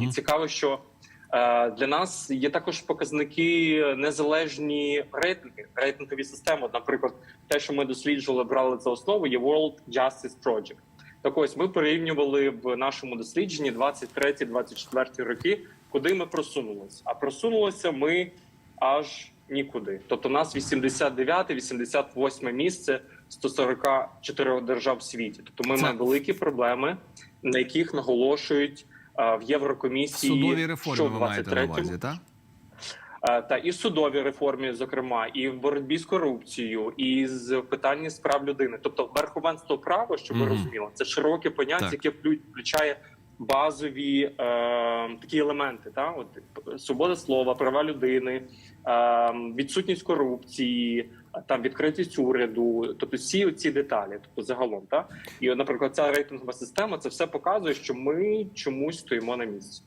І цікаво, що е, для нас є також показники незалежні рейтинги, рейтингові системи. Наприклад, те, що ми досліджували, брали за основу, є World Justice Project. Так ось ми порівнювали в нашому дослідженні 23-24 роки, куди ми просунулися. А просунулися ми аж нікуди. Тобто, у нас 89-88 місце 144 держав в світі. Тобто, ми Це- маємо великі проблеми, на яких наголошують а, в В Єврокомісії судовій реформі що ви маєте на увазі, так? Е, та і в судовій реформі, зокрема, і в боротьбі з корупцією, і з питанні справ людини. Тобто, верховенство права, щоб ви Мгм. розуміли, це широке поняття, Так. яке включає базові е, такі елементи. Та от свобода слова, права людини, е, відсутність корупції, там відкритість уряду, тобто всі ці деталі, тобто загалом, та і, наприклад, ця рейтингова система це все показує, що ми чомусь стоїмо на місці.